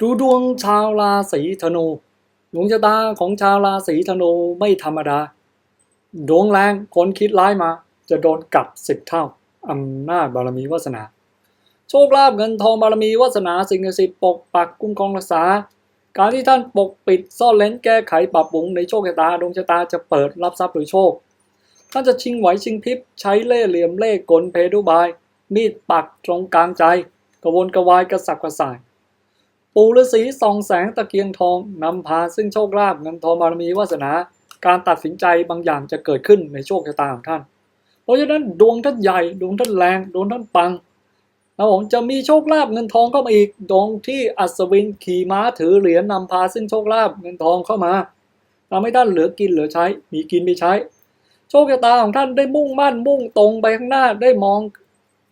ดูดวงชาวราศีธนูดวงชะตาของชาวราศีธนูไม่ธรรมดา ดวงแรงคนคิดร้ายมา จะโดนกลับสิบเท่าอำนาจบารมีวาสนา โชคลาภเงินทองบารมีวาสนาสิ่งศักดิ์สิทธิ์ปกปักคุ้มครองรักษา การที่ท่านปกปิดซ่อนเล้นแก้ไขปรับปรุงในโชคชะตาดวงชะตาจะเปิดรับทรัพย์โดยโชค ท่านจะชิงไหวชิงพริบใช้เล่ห์เหลี่ยมเล่ห์กลเพดุบาย มีดปักตรงกลางใจ กระวนกระวายกระสับกระส่าย ปู่ฤาษีส่องแสงตะเกียงทองนำพาซึ่งโชคลาภเงินทองบารมีวาสนา การตัดสินใจบางอย่างจะเกิดขึ้นในโชคชะตาของท่าน เพราะฉะนั้นดวงท่านใหญ่ดวงท่านแรงดวงท่านปังนะผมจะมีโชคลาภเงินทองเข้ามาอีกดวงที่อัศวินขี่ม้าถือเหรียญนำพาซึ่งโชคลาภเงินทองเข้ามาทำให้ท่านเหลือกินเหลือใช้ มีกินมีใช้ โชคชะตาของท่านได้มุ่งมั่นมุ่งตรงไปข้างหน้าได้มอง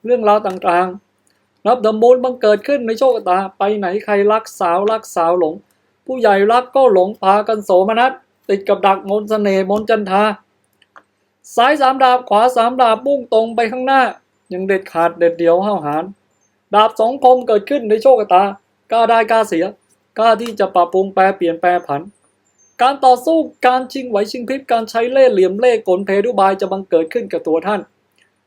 เรื่องราวต่างๆ นับดมูลบังเกิดขึ้นในโชคชะตาไปไหนใครรักสาวรักสาวหลง ผู้ใหญ่รักก็หลงพากันโสมนัสติดกับดักมนต์เสน่ห์มนจันทาซ้ายสามดาบขวาสามดาบมุ่งตรงไปข้างหน้า ยังเด็ดขาดเด็ดเดียวห้าวหาญดาบสองคมเกิดขึ้นในโชคชะตากล้าได้กล้าเสียกล้าที่จะปรับปรุงแปรเปลี่ยนแปรผัน การต่อสู้การชิงไหวชิงพริบการใช้เล่ห์เหลี่ยมเล่ห์กลเพดุบายจะบังเกิดขึ้นกับตัวท่าน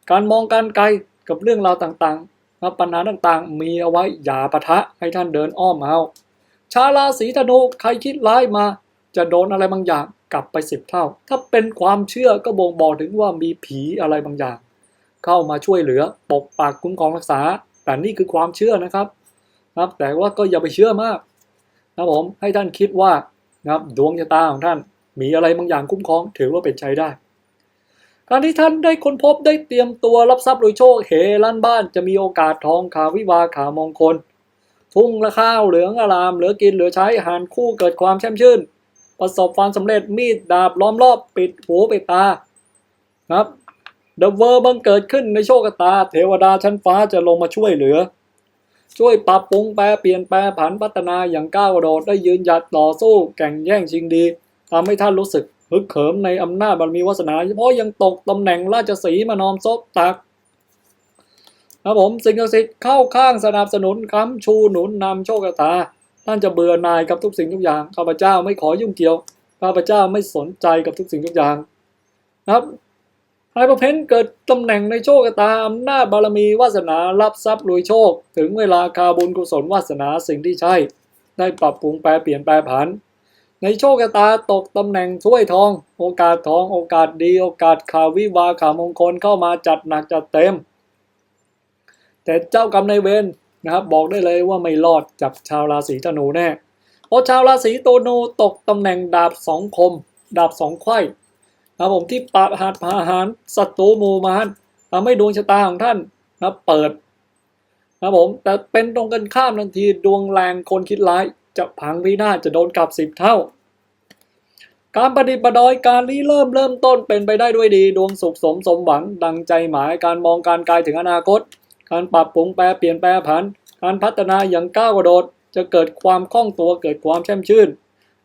การมองการไกลกับเรื่องราวต่างๆ นะปัญหาต่างๆ มีเอาไว้อย่าปะทะให้ท่านเดินอ้อมเอาชาวราศีธนูใครคิดร้ายมา จะโดนอะไรบางอย่างกลับไปสิบเท่า ถ้าเป็นความเชื่อก็บ่งบอกถึงว่ามีผีอะไรบางอย่าง เข้ามาช่วยเหลือปกปักคุ้มครองรักษา แต่นี่คือความเชื่อนะครับครับ แต่ว่าก็อย่าไปเชื่อมากนะผมให้ท่านคิดว่านะครับดวงชะตาของท่านมีอะไรบางอย่างคุ้มครองถือว่าเป็นใช้ได้ การที่ท่านได้ค้นพบได้เตรียมตัวรับทรัพย์โดยโชคเฮลั่นบ้านจะมีโอกาสทองขาวิวาขามงคล ทุ่งและข้าวเหลืองอาราม เหลือกินเหลือใช้หารคู่เกิดความแช่มชื่น ประสบความสำเร็จมีดดาบล้อมรอบปิดหูปิดตาครับเดอะเวอร์บังเกิดขึ้นในโชคชะตา เทวดาชั้นฟ้าจะลงมาช่วยเหลือ ช่วยปรับปรุงแปรเปลี่ยนแปลผันพัฒนาอย่างก้าวกระโดดได้ยืนหยัดต่อสู้แข่งแย่งชิงดีทำให้ท่านรู้สึก ฮึกเหิมในอำนาจบารมีวาสนาเพราะยังตกตำแหน่งราชสีมานอมซบตักครับผมสิ่งศักดิ์สิทธิ์เข้าข้างสนับสนุนค้ำชูหนุนนำโชคตา ท่านจะเบื่อหน่ายกับทุกสิ่งทุกอย่างข้าพเจ้าไม่ขอยุ่งเกี่ยวข้าพเจ้าไม่สนใจกับทุกสิ่งทุกอย่างนะครับนายประเพ้นเกิดตำแหน่งในโชคตาอำนาจบารมีวาสนารับทรัพย์รวยโชค ถึงเวลาคาบุญกุศลวาสนาสิ่งที่ใช่ ได้ปรับปรุงแปรเปลี่ยนแปรผัน ในโชคชะตาตกตำแหน่งถ้วยทอง โอกาสทองโอกาสดี โอกาสข่าววิวาข่าวมงคลเข้ามาจัดหนักจัดเต็ม แต่เจ้ากรรมนายเวรนะครับ บอกได้เลยว่าไม่รอดจับชาวราศีธนูแน่เพราะชาวราศีธนูตกตำแหน่งดาบสองคม ดาบสองไขว้นะผมที่ปราบหาดพาหารศัตรูมูมารทำให้ดวงชะตาของท่านนะเปิดนะผมแต่เป็นตรงกันข้ามทันทีดวงแรงคนคิดร้ายจะพังพินาศจะโดนกลับสิบเท่า การประดิษฐ์ประดอยการรีเริ่มเริ่มต้นเป็นไปได้ด้วยดี ดวงสุขสมสมหวัง ดังใจหมายการมองการไกลถึงอนาคต การปรับปรุงแปรเปลี่ยนแปรผัน การพัฒนาอย่างก้าวกระโดด จะเกิดความคล่องตัวเกิดความแช่มชื่น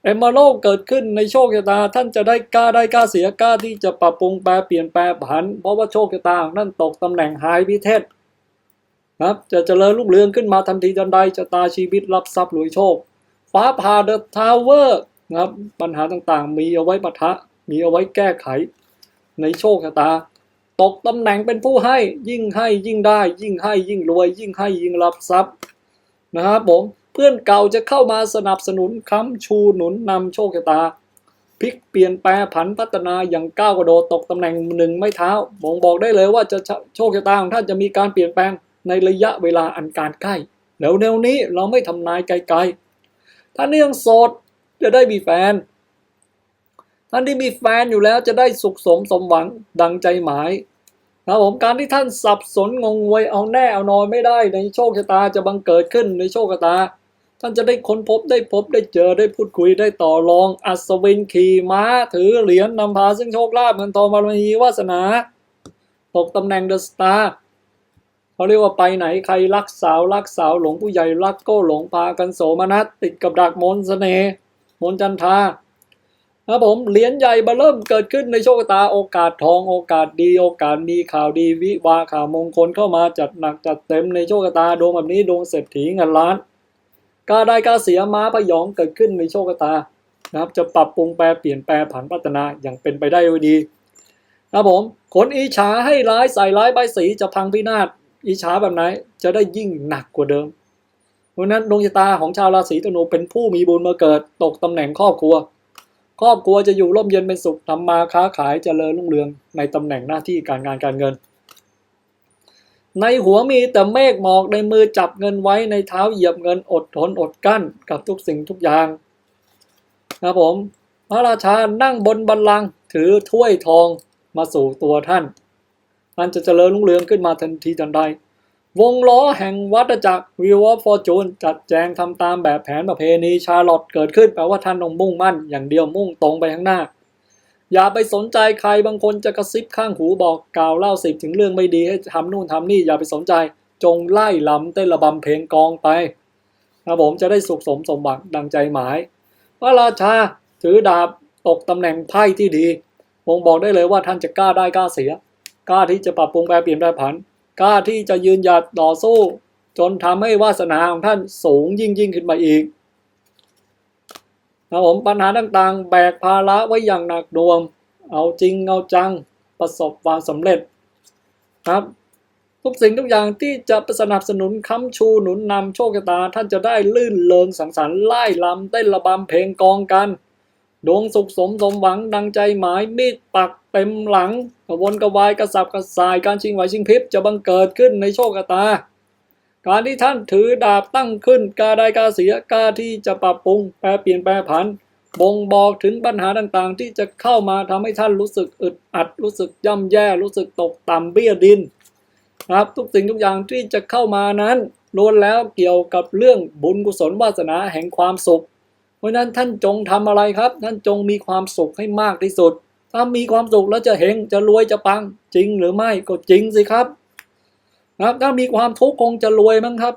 เอมมาโลเกิดขึ้นในโชคชะตาท่านจะได้กล้าได้กล้าเสียกล้าที่จะปรับปรุงแปรเปลี่ยนแปรผัน เพราะว่าโชคชะตาของท่นตกตำแหน่งไฮพิเทศนะครับจะเจริญรุ่งเรืองขึ้นมาทันทีทันใดชะตาชีวิตรับทรัพย์รวยโชค ฟ้าผ่าเดอะทาวเวอร์ นะครับปัญหาต่างๆ มีเอาไว้ปะทะ มีเอาไว้แก้ไข ในโชคชะตา ตกตำแหน่งเป็นผู้ให้ ยิ่งให้ยิ่งได้ ยิ่งให้ยิ่งรวย ยิ่งให้ยิ่งรับทรัพย์นะครับผมเพื่อนเก่าจะเข้ามาสนับสนุนค้ำชูหนุนนำโชคชะตาพลิกเปลี่ยนแปลผันพัฒนาอย่างก้าวกระโดดตกตำแหน่งหนึ่งไม่เท้าบ่งบอกได้เลยว่าจะโชคชะตาของท่านจะมีการเปลี่ยนแปลงในระยะเวลาอันการใกล้แล้วแนวนี้เราไม่ทำนายไกลๆท่านที่ยังโสด จะได้มีแฟน ท่านที่มีแฟนอยู่แล้วจะได้สุขสมสมหวังดังใจหมายนะผมการที่ท่านสับสนงงงวยเอาแน่เอานอนไม่ได้ในโชคชะตาจะบังเกิดขึ้นในโชคชะตา ท่านจะได้ค้นพบได้พบได้เจอได้พูดคุยได้ต่อรอง อัศวินขี่ม้าถือเหรียญนำพาซึ่งโชคลาภเงินทองบารมีวาสนาตกตำแหน่งเดอะสตาร์เขาเรียกว่าไปไหนใครรักสาวรักสาวหลงผู้ใหญ่รักก็หลงพากันโสมนัสติดกับดักมนต์เสน่ห์ มนจันทาครับผมเหรียญใหญ่มาเริ่มเกิดขึ้นในโชคชะตาโอกาสทองโอกาสดีโอกาสมีข่าวดีวิวาข่าวมงคลเข้ามาจัดหนักจัดเต็มในโชคชะตาดวงแบบนี้ดวงเศรษฐีเงินล้านกาได้กาเสียม้าพยองเกิดขึ้นในโชคชะตานะครับจะปรับปรุงแปลเปลี่ยนแปลผันพัฒนาอย่างเป็นไปได้ไวดีนะครับผมคนอิจฉาให้ร้ายใส่ร้ายใบสีจะพังพินาศอิจฉาแบบไหนจะได้ยิ่งหนักกว่าเดิม เพราะนั้นดวงชะตาของชาวราศีธนูเป็นผู้มีบุญมาเกิดตกตำแหน่งครอบครัว ครอบครัวจะอยู่ร่มเย็นเป็นสุขทำมาค้าขายเจริญรุ่งเรืองในตำแหน่งหน้าที่การงานการเงิน ในหัวมีแต่เมฆหมอกในมือจับเงินไว้ในเท้าเหยียบเงินอดทนอดกั้นกับทุกสิ่งทุกอย่างนะครับผม พระราชานั่งบนบัลลังก์ถือถ้วยทองมาสู่ตัวท่านท่านจะเจริญรุ่งเรืองขึ้นมาทันทีทันใด วงล้อแห่งวัฏจักรวิวอฟอร์จูนจัดแจงทำตามแบบแผนประเพณีชาลอตเกิดขึ้นแปลว่าท่านต้องมุ่งมั่น อย่างเดียวมุ่งตรงไปข้างหน้า อย่าไปสนใจใครบางคนจะกระซิบข้างหูบอกกล่าวเล่าสิบถึงเรื่องไม่ดีให้ทำนู่นทำนี่อย่าไปสนใจ จงไล่ลำเต้นระบำเพลงกองไปนะผมจะได้สุขสมสมบัติดังใจหมาย พระราชาถือดาบตกตำแหน่งไพ่ที่ดีผมบอกได้เลยว่าท่านจะกล้าได้กล้าเสีย กล้าที่จะปรับปรุงแปลเปลี่ยนแปลผัน กล้าที่จะยืนหยัดต่อสู้ จนทำให้วาสนาของท่านสูงยิ่งยิ่งขึ้นมาอีกนะผมปัญหาต่างๆ แบกภาระไว้อย่างหนักหน่วง เอาจริงเอาจังประสบความสำเร็จครับทุกสิ่งทุกอย่างที่จะสนับสนุนค้ำชูหนุนนำโชคชะตา ท่านจะได้ลื่นเลิงสังสรรค์ไล่ลำเต้นระบำเพลงกองกัน ดวงสุขสมสมหวังดังใจหมายมีดปักเต็มหลังกระวนกระวายกระสับกระส่ายการชิงไหวชิงพริบจะบังเกิดขึ้นในโชคชะตา การที่ท่านถือดาบตั้งขึ้น กาได้กาเสียกาที่จะปรับปรุงแปลเปลี่ยนแปลผันบ่งบอกถึงปัญหาต่างๆ ที่จะเข้ามาทำให้ท่านรู้สึกอึดอัด รู้สึกย่ำแย่รู้สึกตกต่ำเบี้ยดินครับทุกสิ่งทุกอย่างที่จะเข้ามานั้นล้วนแล้วเกี่ยวกับเรื่องบุญกุศลวาสนาแห่งความสุข เพราะนั้นท่านจงทำอะไรครับ ท่านจงมีความสุขให้มากที่สุด ถ้ามีความสุขแล้วจะเฮงจะรวยจะปัง จริงหรือไม่ก็จริงสิครับนะครับถ้ามีความทุกข์คงจะรวยมั้งครับ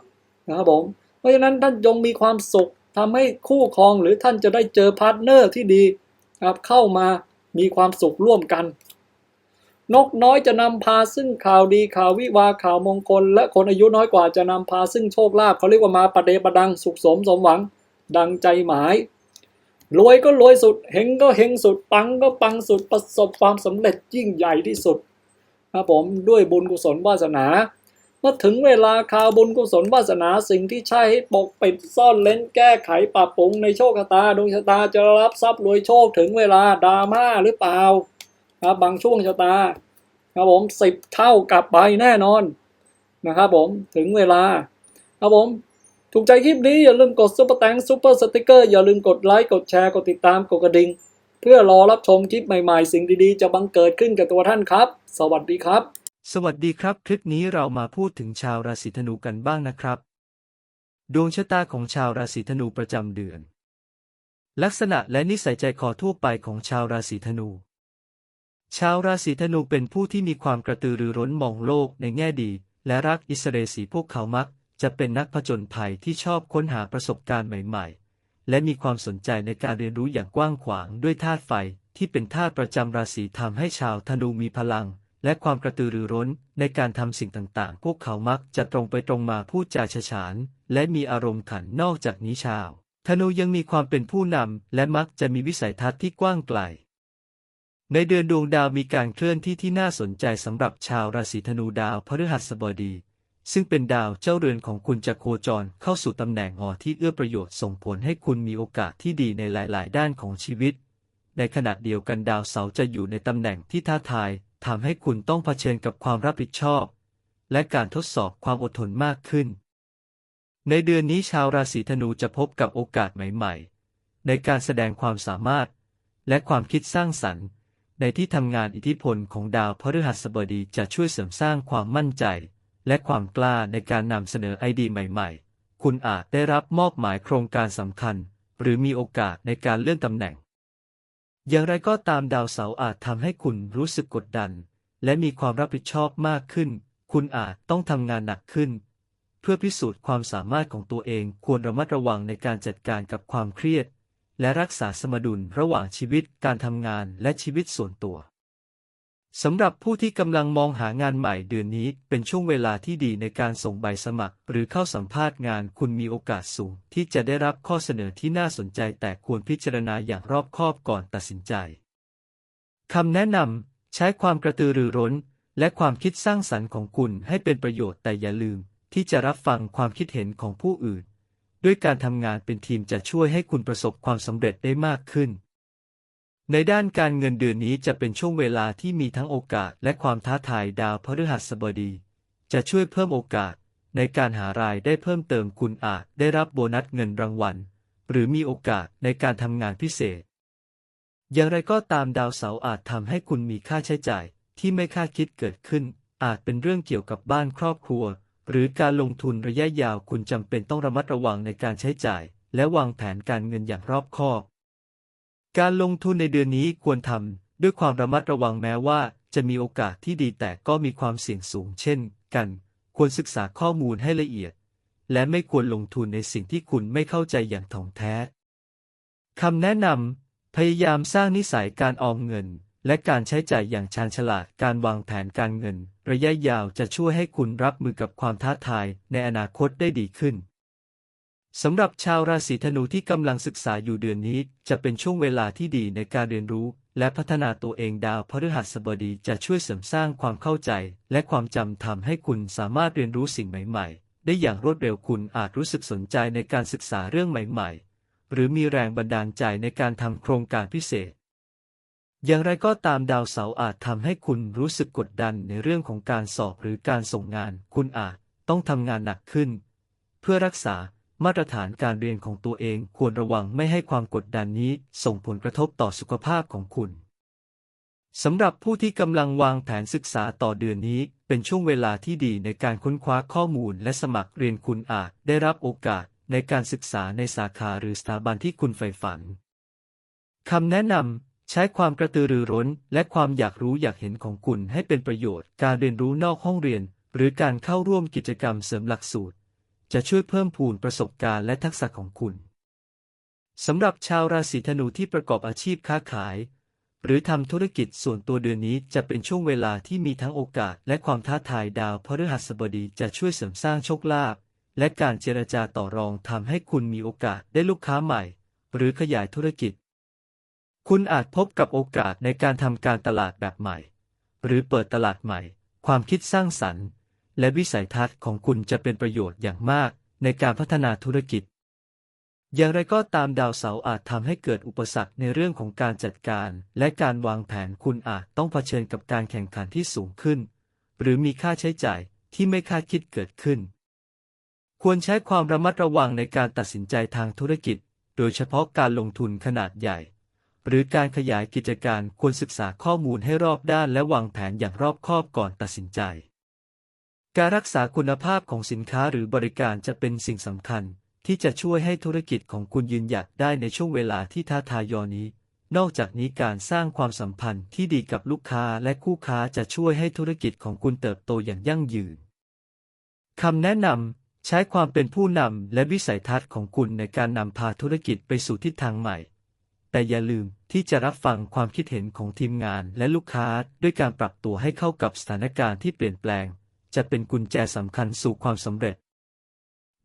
นะครับผมเพราะฉะนั้นท่านจงมีความสุขทำให้คู่ครองหรือท่านจะได้เจอพาร์ทเนอร์ที่ดีครับเข้ามามีความสุขร่วมกัน นกน้อยจะนำพาซึ่งข่าวดีข่าววิวาข่าวมงคล และคนอายุน้อยกว่าจะนำพาซึ่งโชคลาภเขาเรียกว่ามาประเดประดังสุขสมสมหวัง ดังใจหมาย รวยก็รวยสุด เฮงก็เฮงสุด ปังก็ปังสุด ประสบความสำเร็จยิ่งใหญ่ที่สุดครับผมด้วยบุญกุศลวาสนาเมื่อถึงเวลาข่าวบุญกุศลวาสนาสิ่งที่ใช่ให้ปกปิดซ่อนเล้นแก้ไขปรับปรุงในโชคชะตาดวงชะตาจะรับทรัพย์รวยโชคถึงเวลาดราม่าหรือเปล่าครับบางช่วงชะตาครับผมสิบเท่ากลับไปแน่นอนนะครับผมถึงเวลาครับผม ถูกใจคลิปนี้อย่าลืมกดซุปเปอร์แตงซุปเปอร์สติกเกอร์อย่าลืมกดไลค์กดแชร์กดติดตามกดกระดิ่งเพื่อรอรับชมคลิปใหม่ๆ สิ่งดีๆ จะบังเกิดขึ้นกับตัวท่านครับ สวัสดีครับ สวัสดีครับ คลิปนี้เรามาพูดถึงชาวราศีธนูกันบ้างนะครับ ดวงชะตาของชาวราศีธนูประจำเดือน ลักษณะและนิสัยใจคอทั่วไปของชาวราศีธนู ชาวราศีธนูเป็นผู้ที่มีความกระตือรือร้นมองโลกในแง่ดี และรักอิสเรสีพวกเขามัก จะเป็นนักผจญภัยที่ชอบค้นหาประสบการณ์ใหม่ ๆ และมีความสนใจในการเรียนรู้อย่างกว้างขวางด้วยธาตุไฟที่เป็นธาตุประจำราศีทำให้ชาวธนูมีพลัง และความกระตือรือร้นในการทำสิ่งต่างๆ พวกเขามักจะตรงไปตรงมาพูดจาฉฉาน และมีอารมณ์ขันนอกจากนี้ชาว ธนูยังมีความเป็นผู้นำและมักจะมีวิสัยทัศน์ที่กว้างไกล ในเดือนดวงดาวมีการเคลื่อนที่ที่น่าสนใจสำหรับชาวราศีธนูดาวพฤหัสบดี ซึ่งเป็นดาวเจ้าเรือนของคุณจะโคจรเข้าสู่ตำแหน่งหอที่เอื้อประโยชน์ส่งผลให้คุณมีโอกาสที่ดีในหลาย ๆ ด้านของชีวิต ในขณะเดียวกันดาวเสาร์จะอยู่ในตำแหน่งที่ท้าทายทำให้คุณต้องเผชิญกับความรับผิดชอบ และการทดสอบความอดทนมากขึ้น ในเดือนนี้ชาวราศีธนูจะพบกับโอกาสใหม่ ๆ ในการแสดงความสามารถ และความคิดสร้างสรรค์ ในที่ทำงานอิทธิพลของดาวพฤหัสบดีจะช่วยเสริมสร้างความมั่นใจ และความกล้าในการนำเสนอไอเดียใหม่ๆ คุณอาจได้รับมอบหมายโครงการสำคัญ หรือมีโอกาสในการเลื่อนตำแหน่ง อย่างไรก็ตามดาวเสาร์อาจทำให้คุณรู้สึกกดดัน และมีความรับผิดชอบมากขึ้น คุณอาจต้องทำงานหนักขึ้น เพื่อพิสูจน์ความสามารถของตัวเองควรระมัดระวังในการจัดการกับความเครียด และรักษาสมดุลระหว่างชีวิตการทำงานและชีวิตส่วนตัว สำหรับผู้ที่กำลังมองหางานใหม่เดือนนี้เป็นช่วงเวลาที่ดีในการส่งใบสมัคร หรือเข้าสัมภาษณ์งานคุณมีโอกาสสูง ที่จะได้รับข้อเสนอที่น่าสนใจแต่ควรพิจารณาอย่างรอบคอบก่อนตัดสินใจคำแนะนำใช้ความกระตือรือร้น และความคิดสร้างสรรค์ของคุณให้เป็นประโยชน์แต่อย่าลืม ที่จะรับฟังความคิดเห็นของผู้อื่น ด้วยการทำงานเป็นทีมจะช่วยให้คุณประสบความสำเร็จได้มากขึ้น ในด้านการเงินเดือนนี้จะเป็นช่วงเวลาที่มีทั้งโอกาสและความท้าทายดาวพฤหัสบดี จะช่วยเพิ่มโอกาสในการหารายได้เพิ่มเติมคุณอาจได้รับโบนัสเงินรางวัล หรือมีโอกาสในการทำงานพิเศษ อย่างไรก็ตามดาวเสาร์อาจทำให้คุณมีค่าใช้จ่ายที่ไม่คาดคิดเกิดขึ้น อาจเป็นเรื่องเกี่ยวกับบ้านครอบครัว หรือการลงทุนระยะยาวคุณจำเป็นต้องระมัดระวังในการใช้จ่าย และวางแผนการเงินอย่างรอบคอบ การลงทุนในเดือนนี้ควรทำด้วยความระมัดระวังแม้ว่า จะมีโอกาสที่ดีแต่ก็มีความเสี่ยงสูงเช่นกัน ควรศึกษาข้อมูลให้ละเอียด และไม่ควรลงทุนในสิ่งที่คุณไม่เข้าใจอย่างถ่องแท้คำแนะนำพยายามสร้างนิสัยการออมเงิน และการใช้จ่ายอย่างชาญฉลาดการวางแผนการเงิน ระยะยาวจะช่วยให้คุณรับมือกับความท้าทายในอนาคตได้ดีขึ้น สำหรับชาวราศีธนูที่กำลังศึกษาอยู่เดือนนี้ จะเป็นช่วงเวลาที่ดีในการเรียนรู้ และพัฒนาตัวเองดาวพฤหัสบดีจะช่วยเสริมสร้างความเข้าใจ และความจำทำให้คุณสามารถเรียนรู้สิ่งใหม่ ๆ ได้อย่างรวดเร็วคุณอาจรู้สึกสนใจในการศึกษาเรื่องใหม่ ๆ หรือมีแรงบันดาลใจในการทำโครงการพิเศษ อย่างไรก็ตามดาวเสาร์อาจทำให้คุณรู้สึกกดดันในเรื่องของการสอบหรือการส่งงาน คุณอาจต้องทำงานหนักขึ้น เพื่อรักษา มาตรฐานการเรียนของตัวเองควรระวังไม่ให้ความกดดันนี้ส่งผลกระทบต่อสุขภาพของคุณ สำหรับผู้ที่กำลังวางแผนศึกษาต่อเดือนนี้ เป็นช่วงเวลาที่ดีในการค้นคว้าข้อมูลและสมัครเรียนคุณอาจได้รับโอกาสในการศึกษาในสาขาหรือสถาบันที่คุณใฝ่ฝันคำแนะนำใช้ความกระตือรือร้น และความอยากรู้อยากเห็นของคุณให้เป็นประโยชน์ การเรียนรู้นอกห้องเรียน หรือการเข้าร่วมกิจกรรมเสริมหลักสูตร จะช่วยเพิ่มพูนประสบการณ์และทักษะของคุณ สำหรับชาวราศีธนูที่ประกอบอาชีพค้าขาย หรือทำธุรกิจส่วนตัวเดือนนี้จะเป็นช่วงเวลาที่มีทั้งโอกาสและความท้าทายดาวพฤหัสบดีจะช่วยเสริมสร้างโชคลาภและการเจรจาต่อรองทำให้คุณมีโอกาสได้ลูกค้าใหม่ หรือขยายธุรกิจ คุณอาจพบกับโอกาสในการทำการตลาดแบบใหม่ หรือเปิดตลาดใหม่ ความคิดสร้างสรรค์ และวิสัยทัศน์ของคุณจะเป็นประโยชน์อย่างมากในการพัฒนาธุรกิจ อย่างไรก็ตามดาวเสาร์อาจทำให้เกิดอุปสรรคในเรื่องของการจัดการ และการวางแผนคุณอาจต้องเผชิญกับการแข่งขันที่สูงขึ้น หรือมีค่าใช้จ่ายที่ไม่คาดคิดเกิดขึ้น ควรใช้ความระมัดระวังในการตัดสินใจทางธุรกิจ โดยเฉพาะการลงทุนขนาดใหญ่ หรือการขยายกิจการควรศึกษาข้อมูลให้รอบด้านและวางแผนอย่างรอบคอบก่อนตัดสินใจ การรักษาคุณภาพของสินค้าหรือบริการจะเป็นสิ่งสำคัญ ที่จะช่วยให้ธุรกิจของคุณยืนหยัดได้ในช่วงเวลาที่ท้าทายนี้ นอกจากนี้การสร้างความสัมพันธ์ที่ดีกับลูกค้าและคู่ค้าจะช่วยให้ธุรกิจของคุณเติบโตอย่างยั่งยืนคำแนะนำใช้ความเป็นผู้นำและวิสัยทัศน์ของคุณในการนำพาธุรกิจไปสู่ทิศทางใหม่ แต่อย่าลืมที่จะรับฟังความคิดเห็นของทีมงานและลูกค้าด้วยการปรับตัวให้เข้ากับสถานการณ์ที่เปลี่ยนแปลง จะเป็นกุญแจสำคัญสู่ความสำเร็จ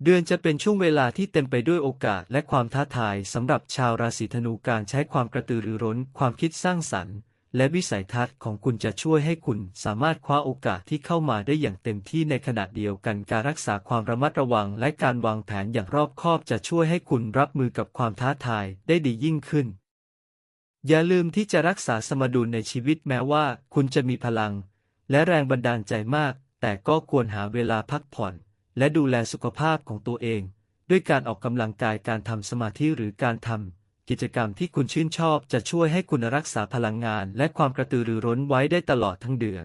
เดือนจะเป็นช่วงเวลาที่เต็มไปด้วยโอกาสและความท้าทายสำหรับชาวราศีธนูการใช้ความกระตือรือร้น ความคิดสร้างสรรค์ และวิสัยทัศน์ของคุณจะช่วยให้คุณสามารถคว้าโอกาสที่เข้ามาได้อย่างเต็มที่ในขณะเดียวกันการรักษาความระมัดระวัง และการวางแผนอย่างรอบคอบจะช่วยให้คุณรับมือกับความท้าทายได้ดียิ่งขึ้นอย่าลืมที่จะรักษาสมดุลในชีวิตแม้ว่า คุณจะมีพลัง และแรงบันดาลใจมาก แต่ก็ควรหาเวลาพักผ่อน และดูแลสุขภาพของตัวเอง ด้วยการออกกำลังกายการทำสมาธิหรือการทำกิจกรรมที่คุณชื่นชอบจะช่วยให้คุณรักษาพลังงาน และความกระตือรือร้นไว้ได้ตลอดทั้งเดือน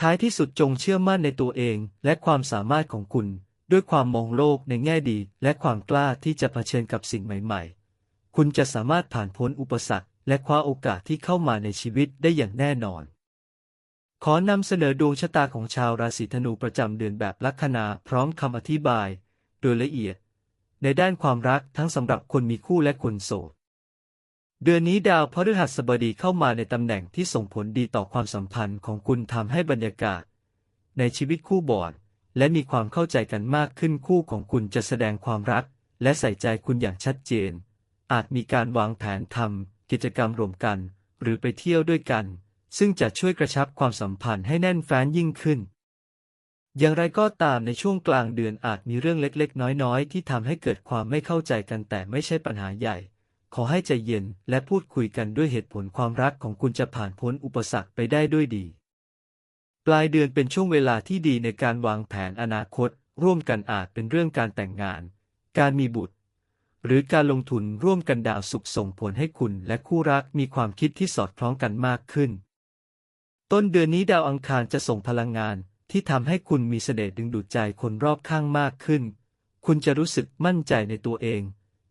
ท้ายที่สุดจงเชื่อมั่นในตัวเอง และความสามารถของคุณ ด้วยความมองโลกในแง่ดี และความกล้าที่จะเผชิญกับสิ่งใหม่ ๆ คุณจะสามารถผ่านพ้นอุปสรรค และคว้าโอกาสที่เข้ามาในชีวิตได้อย่างแน่นอน ขอนำเสนอดวงชะตาของชาวราศีธนูประจำเดือนแบบลัคนาพร้อมคำอธิบาย โดยละเอียด ในด้านความรักทั้งสำหรับคนมีคู่และคนโสด เดือนนี้ดาวพฤหัสบดีเข้ามาในตำแหน่งที่ส่งผลดีต่อความสัมพันธ์ของคุณทำให้บรรยากาศ ในชีวิตคู่บอด และมีความเข้าใจกันมากขึ้นคู่ของคุณจะแสดงความรัก และใส่ใจคุณอย่างชัดเจน อาจมีการวางแผนทำกิจกรรมรวมกัน หรือไปเที่ยวด้วยกัน ซึ่งจะช่วยกระชับความสัมพันธ์ให้แน่นแฟ้นยิ่งขึ้น อย่างไรก็ตามในช่วงกลางเดือนอาจมีเรื่องเล็กๆ น้อยๆ ที่ทำให้เกิดความไม่เข้าใจกันแต่ไม่ใช่ปัญหาใหญ่ ขอให้ใจเย็นและพูดคุยกันด้วยเหตุผลความรักของคุณจะผ่านพ้นอุปสรรคไปได้ด้วยดี ปลายเดือนเป็นช่วงเวลาที่ดีในการวางแผนอนาคต ร่วมกันอาจเป็นเรื่องการแต่งงาน การมีบุตรหรือการลงทุนร่วมกันดาวสุขส่งผลให้คุณและคู่รักมีความคิดที่สอดคล้องกันมากขึ้น ต้นเดือนนี้ดาวอังคารจะส่งพลังงานที่ทำให้คุณมีเสน่ห์ดึงดูดใจคนรอบข้างมากขึ้น คุณจะรู้สึกมั่นใจในตัวเอง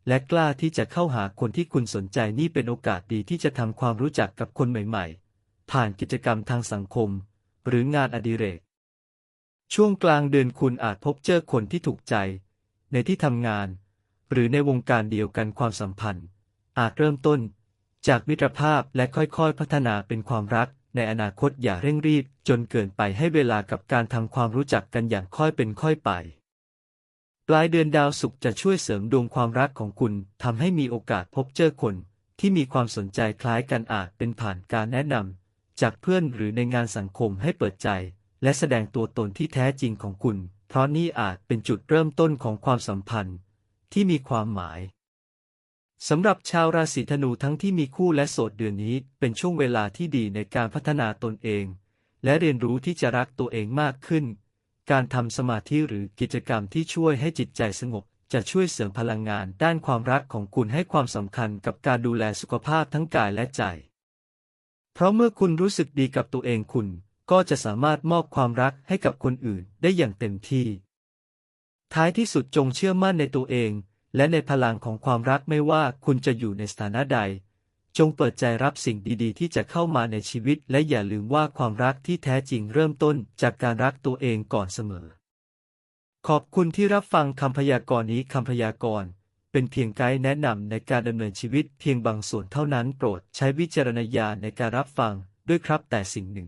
และกล้าที่จะเข้าหาคนที่คุณสนใจนี่เป็นโอกาสดีที่จะทำความรู้จักกับคนใหม่ ๆ ผ่านกิจกรรมทางสังคม หรืองานอดิเรก ช่วงกลางเดือนคุณอาจพบเจอคนที่ถูกใจ ในที่ทำงาน หรือในวงการเดียวกันความสัมพันธ์ อาจเริ่มต้น จากมิตรภาพและค่อยๆ พัฒนาเป็นความรัก ในอนาคตอย่าเร่งรีบ จนเกินไปให้เวลากับการทำความรู้จักกันอย่างค่อยเป็นค่อยไป ปลายเดือนดาวศุกร์จะช่วยเสริมดวงความรักของคุณทำให้มีโอกาสพบเจอคน ที่มีความสนใจคล้ายกันอาจเป็นผ่านการแนะนำจากเพื่อนหรือในงานสังคมให้เปิดใจ และแสดงตัวตนที่แท้จริงของคุณ เพราะนี่อาจเป็นจุดเริ่มต้นของความสัมพันธ์ ที่มีความหมาย สำหรับชาวราศีธนูทั้งที่มีคู่และโสดเดือนนี้เป็นช่วงเวลาที่ดีในการพัฒนาตนเอง และเรียนรู้ที่จะรักตัวเองมากขึ้น การทำสมาธิหรือกิจกรรมที่ช่วยให้จิตใจสงบ จะช่วยเสริมพลังงานด้านความรักของคุณให้ความสำคัญกับการดูแลสุขภาพทั้งกายและใจ เพราะเมื่อคุณรู้สึกดีกับตัวเองคุณ ก็จะสามารถมอบความรักให้กับคนอื่นได้อย่างเต็มที่ ท้ายที่สุดจงเชื่อมั่นในตัวเอง และในพลังของความรักไม่ว่าคุณจะอยู่ในสถานะใด จงเปิดใจรับสิ่งดีๆ ที่จะเข้ามาในชีวิต และอย่าลืมว่าความรักที่แท้จริงเริ่มต้นจากการรักตัวเองก่อนเสมอ ขอบคุณที่รับฟังคำพยากรณ์นี้คำพยากรณ์เป็นเพียงไกด์แนะนำในการดำเนินชีวิตเพียงบางส่วนเท่านั้นโปรดใช้วิจารณญาณในการรับฟังด้วยครับแต่สิ่งหนึ่ง